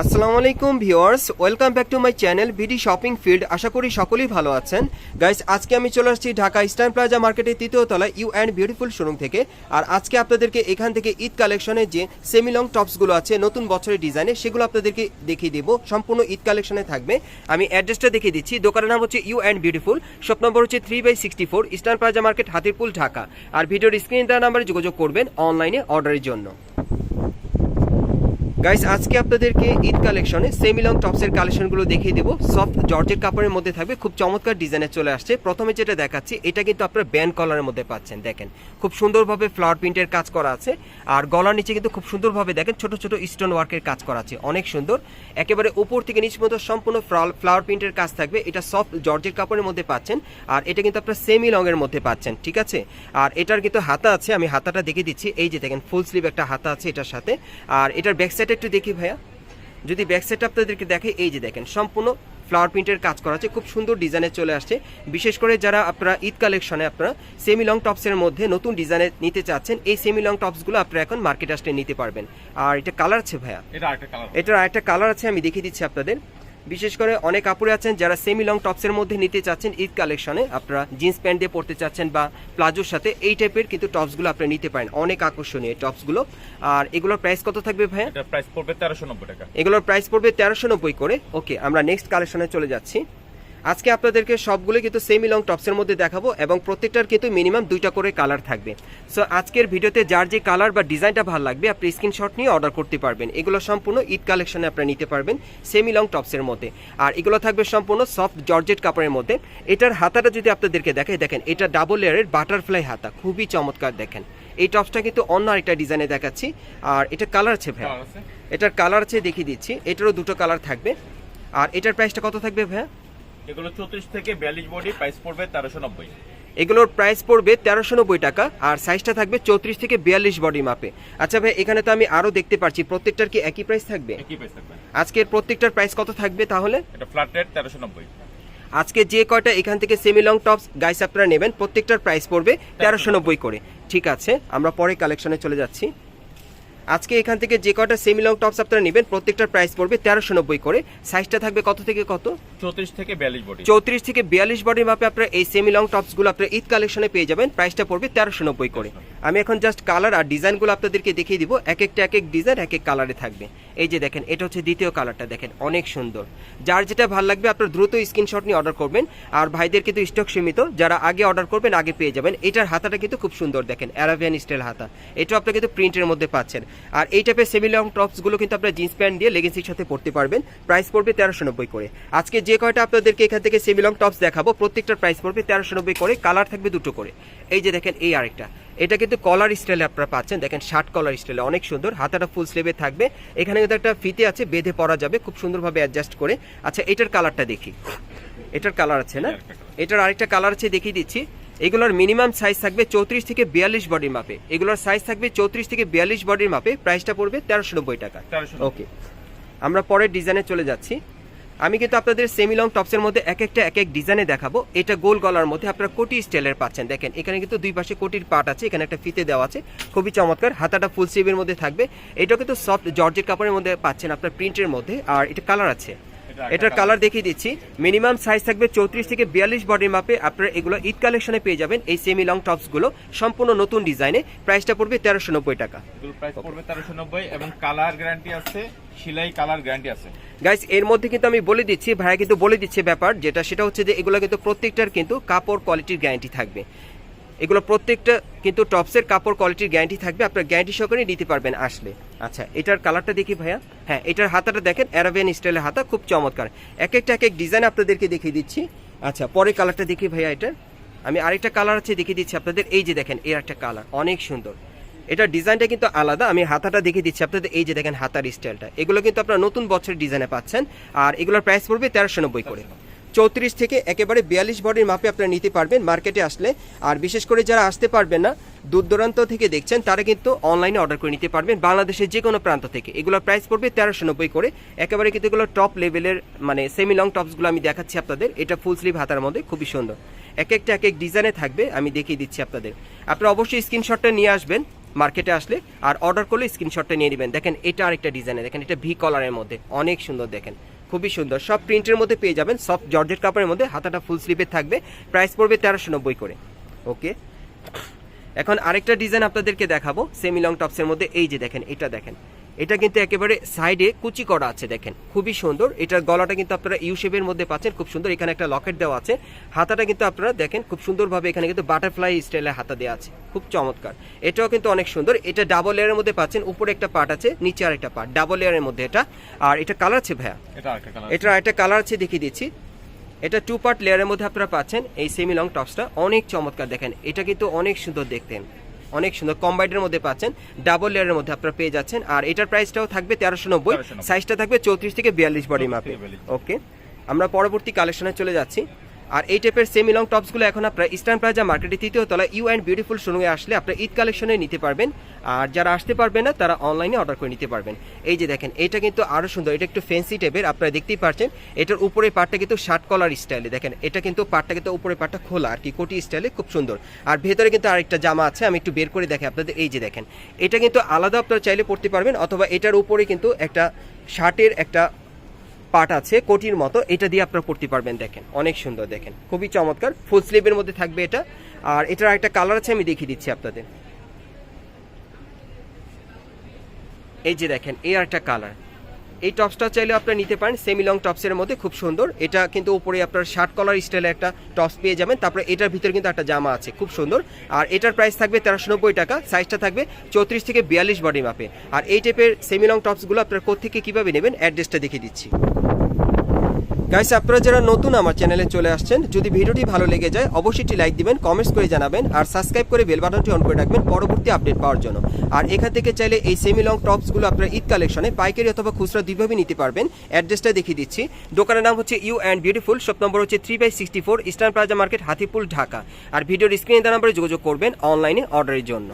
আসসালামু আলাইকুম viewers, welcome back to my channel VD shopping field. আশা করি সকলেই ভালো আছেন। গাইস, আজকে আমি চলে আসছি ঢাকা ইস্টার্ন প্লাজা মার্কেটের তৃতীয় তলায় ইউ অ্যান্ড বিউটিফুল শোরুম থেকে। আর আজকে আপনাদেরকে এখান থেকে ঈদ কালেকশনের যে সেমি লং টপসগুলো আছে, নতুন বছরের ডিজাইনে সেগুলো আপনাদেরকে দেখিয়ে দেবো। সম্পূর্ণ ঈদ কালেকশনে থাকবে। আমি অ্যাড্রেসটা দেখিয়ে দিচ্ছি। দোকানের নাম হচ্ছে you and beautiful. Shop number হচ্ছে three by sixty four eastern plaza market, Hatirpool, Dhaka. আর ভিডিওর স্ক্রিন দেওয়া নাম্বারে যোগাযোগ করবেন অনলাইনে অর্ডারের জন্য। গাইস আজকে আপনাদেরকে ঈদ কালেকশনে সেমি লং টপসের কালেকশনগুলো দেখিয়ে দেবো। সফট জর্জের কাপড়ের মধ্যে থাকবে, খুব চমৎকার ডিজাইনে চলে আসছে। প্রথমে যেটা দেখাচ্ছি, এটা কিন্তু আপনারা ব্যান্ড কলারের মধ্যে পাচ্ছেন, দেখেন। খুব সুন্দরভাবে ফ্লাওয়ার প্রিন্টের কাজ করা আছে। আর গলার নিচে কিন্তু খুব সুন্দরভাবে দেখেন, ছোট ছোট স্টোন ওয়ার্কের কাজ করা আছে, অনেক সুন্দর। একেবারে উপর থেকে নিচ পর্যন্ত সম্পূর্ণ ফ্লাওয়ার প্রিন্টের কাজ থাকবে। এটা সফট জর্জের কাপড়ের মধ্যে পাচ্ছেন, আর এটা কিন্তু আপনার সেমি এর মধ্যে পাচ্ছেন, ঠিক আছে? আর এটার কিন্তু হাতা আছে, আমি হাতাটা দেখে দিচ্ছি। এই যে দেখেন ফুল স্লিভ একটা হাতা আছে এটার সাথে। আর এটার ব্যাক সাইডে একটু দেখি ভাইয়া। যদি ব্যাক সাইডটা আপনাদেরকে দেখে এই যে দেখেন সম্পূর্ণ ফ্লাওয়ার প্রিন্টের কাজ করা আছে খুব সুন্দর ডিজাইনে চলে আসছে। বিশেষ করে যারা আপনারা ঈদ কালেকশনে আপনারা সেমি লং টপসের মধ্যে নতুন ডিজাইনে নিতে চাচ্ছেন এই সেমি লং টপসগুলো আপনারা এখন মার্কেট আসলে নিতে পারবেন। আর এটা কালার আছে ভাইয়া? এটা আর একটা এটার আরেকটা কালার আছে আমি দেখিয়ে দিচ্ছি আপনাদের। বিশেষ করে অনেক কাপড়ে আছেন যারা সেমি লং টপসের মধ্যে নিতে চাচ্ছেন ঈদ কালেকশনে আপনারা জিন্স প্যান্ট দিয়ে পড়তে চাচ্ছেন বা প্লাজোর সাথে এই টাইপের কিন্তু টপসগুলো আপনি নিতে পারেন। অনেক আকর্ষণীয় টপসগুলো আর এগুলোর প্রাইস কত থাকবে ভাই এটা প্রাইস পড়বে তেরোশো নব্বই টাকা। এগুলোর প্রাইস পড়বে তেরোশো নব্বই করে। ওকে আমরা নেক্সট কালেকশনে চলে যাচ্ছি। আজকে আপনাদেরকে সবগুলো কিন্তু সেমি লং টপসের মধ্যে দেখাবো এবং প্রত্যেকটার কিন্তু মিনিমাম দুইটা করে কালার থাকবে। সো আজকের ভিডিওতে যার যে কালার বা ডিজাইনটা ভালো লাগবে আপনি স্ক্রিনশট নিয়ে অর্ডার করতে পারবেন। এগুলো সম্পূর্ণ ঈদ কালেকশনে আপনারা নিতে পারবেন সেমি লং টপসের মধ্যে। আর এগুলো থাকবে সম্পূর্ণ সফট জর্জেট কাপড়ের মধ্যে। এটার হাতাটা যদি আপনাদেরকে দেখে দেখেন এটা ডাবল লেয়ারের বাটারফ্লাই হাতা। খুবই চমৎকার দেখেন। এই টপসটা কিন্তু অন্য আরেকটা ডিজাইনে দেখাচ্ছি। আর এটা কালার আছে আছে? এটার কালার আছে দেখিয়ে দিচ্ছি। এটারও দুটো কালার থাকবে। আর এটার প্রাইসটা কত থাকবে ভাইয়া? এগুলো চৌত্রিশ থেকে বিয়াল্লিশ বডি প্রাইস পড়বে তেরোশো নব্বই। এগুলোর প্রাইস পড়বে তেরোশো নব্বই টাকা আর সাইজটা থাকবে চৌত্রিশ থেকে বিয়াল্লিশ বডি মাপে আচ্ছা ভাই এখানে তো আমি আরও দেখতে পাচ্ছি প্রত্যেকটার কি একই প্রাইস থাকবে? একই প্রাইস থাকবে। আজকের প্রত্যেকটার প্রাইস কত থাকবে তাহলে? এটা ফ্ল্যাট রেট তেরোশো নব্বই। আজকে যে কয়টা এখান থেকে সেমি লং টপস গাইস আপনারা নেবেন প্রত্যেকটার প্রাইস পড়বে তেরোশো নব্বই। করে। ঠিক আছে আমরা পরে কালেকশনে চলে যাচ্ছি। আজকে এখান থেকে যে কয়টা সেমি লং টপস আপনারা নেবেন প্রত্যেকটার প্রাইস পড়বে তেরোশো নব্বই করে। সাইজটা থাকবে কত থেকে কত? চৌত্রিশ থেকে বিয়াল্লিশ বডি চৌত্রিশ থেকে বিয়াল্লিশ বডির মাপে আপনারা এই সেমি লং টপসগুলো আপনারা ঈদ কালেকশনে পেয়ে যাবেন। প্রাইসটা পড়বে তেরোশো নব্বই করে। আমি এখন জাস্ট কালার আর ডিজাইনগুলো আপনাদেরকে দেখিয়ে দিব। এক একটা এক এক ডিজাইন এক এক কালারে থাকবে। এই যে দেখেন এটা হচ্ছে দ্বিতীয় কালারটা দেখেন অনেক সুন্দর। যার যেটা ভালো লাগবে আপনার দ্রুত স্ক্রিনশট নিয়ে অর্ডার করবেন। আর ভাইদের কিন্তু স্টক সীমিত যারা আগে অর্ডার করবেন আগে পেয়ে যাবেন। এটার হাতাটা কিন্তু খুব সুন্দর দেখেন অ্যারাবিয়ান স্টাইল হাতা। এটাও আপনারা কিন্তু প্রিন্টের মধ্যে পাচ্ছেন। আর এই টাইপের সেমি লং টপসগুলো কিন্তু আপনারা জিন্স প্যান্ট দিয়ে লেগেন্সির সাথে পড়তে পারবেন। প্রাইস পড়বে তেরোশো নব্বই করে। আজকে যে কয়টা আপনাদেরকে এখান থেকে সেমি লং টপস দেখাবো প্রত্যেকটার প্রাইস পড়বে তেরোশো নব্বই করে কালার থাকবে দুটো করে। এই যে দেখেন এই আরেকটা। এটা কিন্তু কলার স্টাইলে আপনারা পাচ্ছেন। দেখেন শার্ট কলার স্টাইলে অনেক সুন্দর। হাতাটা ফুল স্লিভে থাকবে। এখানে কিন্তু একটা ফিতে আছে বেঁধে পরা যাবে। খুব সুন্দরভাবে অ্যাডজাস্ট করে। আচ্ছা এটার কালারটা দেখি। এটার কালার আছে না? এটার আরেকটা কালার আছে দেখিয়ে দিচ্ছি। এগুলোর মিনিমাম সাইজ থাকবে চৌত্রিশ থেকে বিয়াল্লিশ বডির মাপে এগুলোর সাইজ থাকবে চৌত্রিশ থেকে বিয়াল্লিশ বডির মাপে প্রাইসটা পড়বে তেরোশো নব্বই টাকা। ওকে আমরা পরের ডিজাইনে চলে যাচ্ছি। আমি কিন্তু আপনাদের সেমি লং টপসের মধ্যে এক একটা এক এক ডিজাইনে দেখাবো। এটা গোল গলার মধ্যে আপনারা কোটি স্টাইলের পাচ্ছেন। দেখেন এখানে কিন্তু দুই পাশে কোটির পার্ট আছে এখানে একটা ফিতে দেওয়া আছে। খুবই চমৎকার। হাতাটা ফুল স্লিভের মধ্যে থাকবে। এটাও কিন্তু সফট জর্জের কাপড়ের মধ্যে পাচ্ছেন আপনার প্রিন্টের মধ্যে। আর এটা কালার আছে। এটার কালার দেখিয়ে দিচ্ছি। মিনিমাম সাইজ থাকবে চৌত্রিশ থেকে বিয়াল্লিশ বডির মাপে আপনারা এগুলো ঈদ কালেকশনে পেয়ে যাবেন এই সেমি লং টপসগুলো সম্পূর্ণ নতুন ডিজাইনে প্রাইসটা পড়বে তেরোশো নব্বই টাকা। প্রাইস পড়বে তেরোশো নব্বই এবং কালার গ্যারান্টি আছে সেলাই কালার গ্যারান্টি আছে। গাইস এর মধ্যে কিন্তু আমি বলে দিচ্ছি ভাইয়া কিন্তু বলে দিচ্ছে ব্যাপার যেটা সেটা হচ্ছে যে এগুলো কিন্তু প্রত্যেকটার কিন্তু কাপড় কোয়ালিটির গ্যারান্টি থাকবে। এগুলো প্রত্যেকটা কিন্তু টপসের কাপড় কোয়ালিটির গ্যারান্টি থাকবে। আপনার গ্যারান্টি সহকারে নিতে পারবেন আসলে। আচ্ছা এটার কালারটা দেখি ভাইয়া। হ্যাঁ এটার হাতাটা দেখেন অ্যারাবিয়ান স্টাইলের হাতা, খুব চমৎকার। এক একটা, এক এক ডিজাইন আপনাদেরকে দেখিয়ে দিচ্ছি। আচ্ছা পরে কালারটা দেখি ভাইয়া এটার আমি আরেকটা কালার আছে দেখিয়ে দিচ্ছি আপনাদের। এই যে দেখেন, এর একটা কালার অনেক সুন্দর। এটার ডিজাইনটা কিন্তু আলাদা। আমি হাতাটা দেখিয়ে দিচ্ছি আপনাদের। এই যে দেখেন, হাতার স্টাইলটা এগুলো কিন্তু আপনারা নতুন বছরের ডিজাইনে পাচ্ছেন। আর এগুলোর প্রাইস পড়বে তেরোশো নব্বই করে। চৌত্রিশ থেকে একেবারে বিয়াল্লিশ বডির মাপে আপনারা নিতে পারবেন, মার্কেটে আসলে। আর বিশেষ করে যারা আসতে পারবেন না, দূর দূরান্ত থেকে দেখছেন, তারা কিন্তু অনলাইনে অর্ডার করে নিতে পারবেন, বাংলাদেশের যে কোনো প্রান্ত থেকে। এগুলোর প্রাইস পড়বে তেরোশো নব্বই করে। একেবারে কিন্তু এগুলো টপ লেভেলের মানে সেমি লং টপসগুলো আমি দেখাচ্ছি আপনাদের। এটা ফুল স্লিভ হাতার মধ্যে, খুবই সুন্দর। এক একটা, এক এক ডিজাইনে থাকবে, আমি দেখিয়ে দিচ্ছি আপনাদের। আপনারা অবশ্যই স্ক্রিনশটটা নিয়ে আসবেন মার্কেটে আসলে। আর অর্ডার করলে স্ক্রিনশটটা নিয়ে নেবেন। দেখেন, এটা আরেকটা ডিজাইনে দেখেন, এটা ভি কলারের মধ্যে। অনেক সুন্দর দেখেন। খুবই সুন্দর। সব প্রিন্টের মধ্যে পেয়ে যাবেন। সফট জর্জেট কাপড়ের মধ্যে হাতাটা ফুল স্লিপের থাকবে। প্রাইস পড়বে তেরোশো নব্বই করে। ওকে এখন আরেকটা ডিজাইন আপনাদেরকে দেখাবো। সেমি লং টপসের মধ্যে। এই যে দেখেন, এটা দেখেন। এটা কিন্তু একেবারে সাইডে কুচি করা আছে দেখেন। খুবই সুন্দর। এটার গলাটা কিন্তু আপনারা ইউ শেপের মধ্যে পাচ্ছেন খুব সুন্দর। এখানে একটা লকেট দেওয়া আছে। হাতাটা কিন্তু আপনারা দেখেন খুব সুন্দরভাবে এখানে কিন্তু বাটারফ্লাই স্টাইলে হাতা দেওয়া আছে। খুব চমৎকার। এটাও কিন্তু অনেক সুন্দর। এটা ডাবল লেয়ারের মধ্যে পাচ্ছেন উপরে একটা পার্ট আছে নিচে আর একটা পার্ট ডাবল লেয়ারের মধ্যে এটা। আর এটা কালার আছে ভাইয়া? এটা একটা কালার আছে। দেখিয়ে দিচ্ছি। এটা টু পার্ট লেয়ারের মধ্যে আপনারা পাচ্ছেন এই সেমি লং টপসটা অনেক চমৎকার দেখেন। এটা কিন্তু অনেক সুন্দর দেখতেন অনেক সুন্দর কম্বাইডের মধ্যে পাচ্ছেন ডাবল লেয়ারের মধ্যে আপনারা পেয়ে যাচ্ছেন। আর এটার প্রাইসটাও থাকবে তেরোশো নব্বই সাইজটা থাকবে চৌত্রিশ থেকে বিয়াল্লিশ বডি মাপে ওকে আমরা পরবর্তী কালেকশনে চলে যাচ্ছি। আর এই টাইপের সেমি লং টপসগুলো এখন আপনারা ইস্টার্ন প্লাজা মার্কেটে তৃতীয় তলা ইউ অ্যান্ড বিউটিফুল শোরুমে আসলে আপনারা ঈদ কালেকশনে নিতে পারবেন। আর যারা আসতে পারবেন না, তারা অনলাইনে অর্ডার করে নিতে পারবেন। এই যে দেখেন, এটা কিন্তু আরও সুন্দর, এটা একটু ফ্যান্সি টাইপের আপনারা দেখতেই পাচ্ছেন এটার উপরে পার্টটা কিন্তু শার্ট কলার স্টাইলে দেখেন, এটা কিন্তু পার্টটা কিন্তু উপরে পার্টটা খোলা আর কি, কোটি স্টাইলে খুব সুন্দর। আর ভেতরে কিন্তু আরেকটা জামা আছে, আমি একটু বের করে দেখি আপনাদের। এই যে দেখেন, এটা কিন্তু আলাদা আপনারা চাইলে পড়তে পারবেন, অথবা এটার উপরে কিন্তু একটা শার্টের একটা পার্ট আছে, কোটির মতো। এটা দিয়ে আপনারা পড়তে পারবেন, দেখেন। অনেক সুন্দর, দেখেন। খুবই চমৎকার। ফুল স্লিভের মধ্যে থাকবে এটা। আর এটার একটা কালার আছে, আমি দেখিয়ে দিচ্ছি আপনাদের। এই যে দেখেন, এই একটা কালার এই টপসটা চাইলে আপনারা নিতে পারেন সেমি লং টপসের মধ্যে, খুব সুন্দর। এটা কিন্তু উপরে আপনার শার্ট কলার স্টাইলে একটা টপস পেয়ে যাবেন। তারপরে এটার ভিতরে কিন্তু একটা জামা আছে, খুব সুন্দর। আর এটার প্রাইস থাকবে তেরোশো নব্বই টাকা। সাইজটা থাকবে চৌত্রিশ থেকে বিয়াল্লিশ বডি মাপে আর এই টাইপের সেমি লং টপসগুলো আপনারা কোথেকে কীভাবে নেবেন অ্যাড্রেসটা দেখিয়ে দিচ্ছি। গাইস আপনারা যারা নতুন আমার চ্যানেলে চলে আসছেন, যদি ভিডিওটি ভালো লেগে যায়, অবশ্যই লাইক দিবেন কমেন্টস করে জানাবেন, আর সাবস্ক্রাইব করে বেল বাটনটি অন করে রাখবেন পরবর্তী আপডেট পাওয়ার জন্য। আর এখান থেকে চাইলে এই সেমি লং টপসগুলো আপনারা ঈদ কালেকশনে পাইকারি অথবা খুচরা দুইভাবে নিতে পারবেন। অ্যাড্রেসটা দেখিয়ে দিচ্ছি। দোকানের নাম হচ্ছে you and beautiful shop number হচ্ছে three by sixty four eastern plaza market Hatirpool Dhaka আর ভিডিওর স্ক্রিনে দেওয়া নাম্বারে যোগাযোগ করবেন অনলাইনে অর্ডারের জন্য।